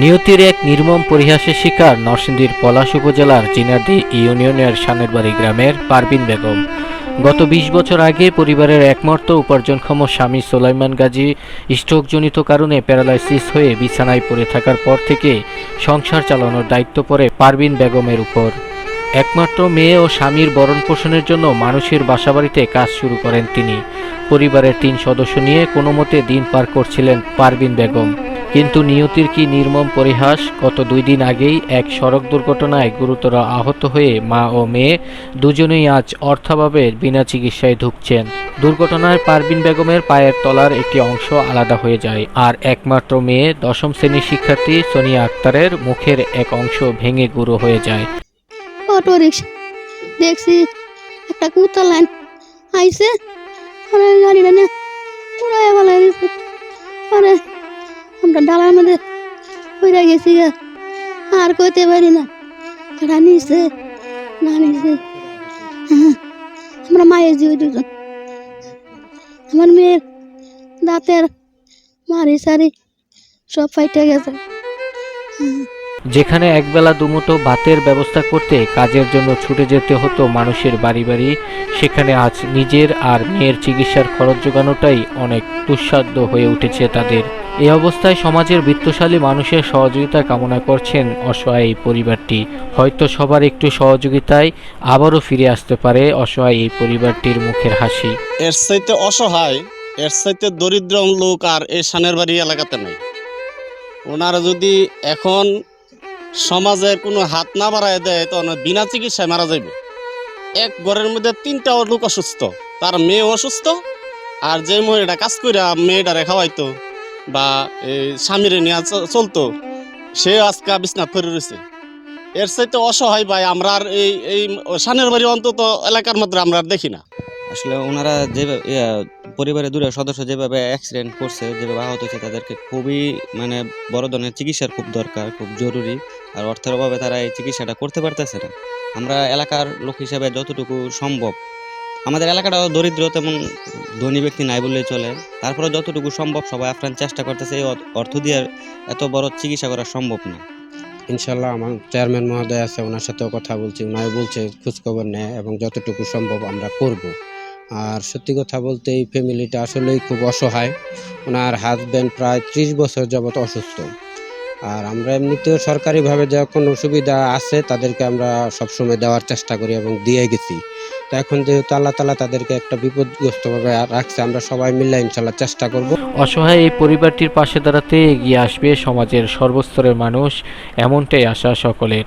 নিয়তির এক নির্মম পরিহাসের শিকার নরসিংদীর পলাশ উপজেলার জিনাদি ইউনিয়নের সানেরবাড়ি গ্রামের পারবিন বেগম। গত ২০ বছর আগে পরিবারের একমাত্র উপার্জনক্ষম স্বামী সোলাইমান গাজী স্ট্রোকজনিত কারণে প্যারালাইসিস হয়ে বিছানায় পড়ে থাকার পর থেকে সংসার চালানোর দায়িত্ব পড়ে পারবিন বেগমের উপর। একমাত্র মেয়ে ও স্বামীর ভরণ পোষণের জন্য মানুষের বাসাবাড়িতে কাজ শুরু করেন তিনি। পরিবারের তিন সদস্য নিয়ে কোনো মতে দিন পার করছিলেন পারবিন বেগম। কিন্তু নিয়তির কি নির্মম পরিহাস? গত দুই দিন আগেই এক সড়ক দুর্ঘটনায় গুরুতর আহত হয়ে মা ও মেয়ে দুজনেই আজ অর্থাভাবে বিনা চিকিৎসায় ঢুকছেন দুর্ঘটনায় পারবিন বেগমের পায়ের তলার একটি অংশ আলাদা হয়ে যায়। আর একমাত্র মেয়ে দশম শ্রেণির শিক্ষার্থী সোনিয়া আক্তারের মুখের এক অংশ ভেঙে গুঁড়ো হয়ে যায়। দেখছি একটা কুত্তা লাইন গাড়িটা না ডালার মধ্যে পড়ে গেছি। আর কইতে পারি না না নিছে আমরা মায়ের দুজন আমার মেয়ের দাঁতের মারি সারি সব ফাইটে গেছে যেখানে একবেলা দুমুটো ভাতের ব্যবস্থা করতে কাজের জন্য ছুটে যেতে হতো মানুষের বাড়ি বাড়ি, সেখানে আজ নিজের আর মেয়ের চিকিৎসার খরচ যোগানোটাই অনেক দুঃসাধ্য হয়ে উঠেছে তাদের। এই অবস্থায় সমাজের বিত্তশালী মানুষের সহযোগিতা কামনা করছেন অসহায় এই পরিবারটি। হয়তো সবার একটু সহযোগিতায় আবারও ফিরে আসতে পারে অসহায় এই পরিবারটির মুখের হাসি। এর চাইতে অসহায়, এর চাইতে দরিদ্র লোক আর এই সানের বাড়ি এলাকাতে নেই। ওনারা যদি এখন সমাজের কোনো হাত না বাড়ায় দেয়, তখন বিনা চিকিৎসায় মারা যাবে এক ঘরের মধ্যে তিনটা লোক অসুস্থ, তার মেয়ে অসুস্থ, আর যে মহিলাটা কাজ করে মেয়েটারে খাওয়াইতো বা স্বামীরে নিয়ে চলতো, সে আজকে বিছনাথ পড়ে রয়েছে এর চাইতে অসহায় ভাই, আমরা আর এই এই সানের বাড়ি অন্তত এলাকার মধ্যে আমরা আর দেখি না। আসলে ওনারা যেভাবে পরিবারের দূরের সদস্য যেভাবে অ্যাক্সিডেন্ট করছে, যেভাবে আহত হয়েছে, তাদেরকে খুবই মানে বড় ধরনের চিকিৎসার খুব দরকার, খুব জরুরি। আর অর্থের অভাবে তারা এই চিকিৎসাটা করতে পারতেছে না। আমরা এলাকার লোক হিসাবে যতটুকু সম্ভব, আমাদের এলাকাটা দরিদ্র তেমন ধনী ব্যক্তি নাই বললেই চলে। তারপরে যতটুকু সম্ভব সবাই আপ্রাণ চেষ্টা করতেছে, এই অর্থ- দিয়ে এত বড় চিকিৎসা করা সম্ভব না। ইনশাল্লাহ আমার চেয়ারম্যান মহোদয় আছে, ওনার সাথেও কথা বলছি। ওনাই বলছে, খোঁজখবর নেয় এবং যতটুকু সম্ভব আমরা করব। আর সত্যি কথা বলতে এই ফ্যামিলিটা আসলেই খুব অসহায়। ওনার হাজব্যান্ড প্রায় ত্রিশ বছর যাবত অসুস্থ। আর আমরা এমনিতেও সরকারিভাবে যখন সুবিধা আছে, তাদেরকে আমরা সবসময় দেওয়ার চেষ্টা করি এবং দিয়ে গেছি। তো এখন যেহেতু আল্লাহ তালা তাদেরকে একটা বিপদগ্রস্তভাবে রাখছে, আমরা সবাই মিলে ইনশাল্লাহ চেষ্টা করব। অসহায় এই পরিবারটির পাশে দাঁড়াতে এগিয়ে আসবে সমাজের সর্বস্তরের মানুষ, এমনটাই আশা সকলের।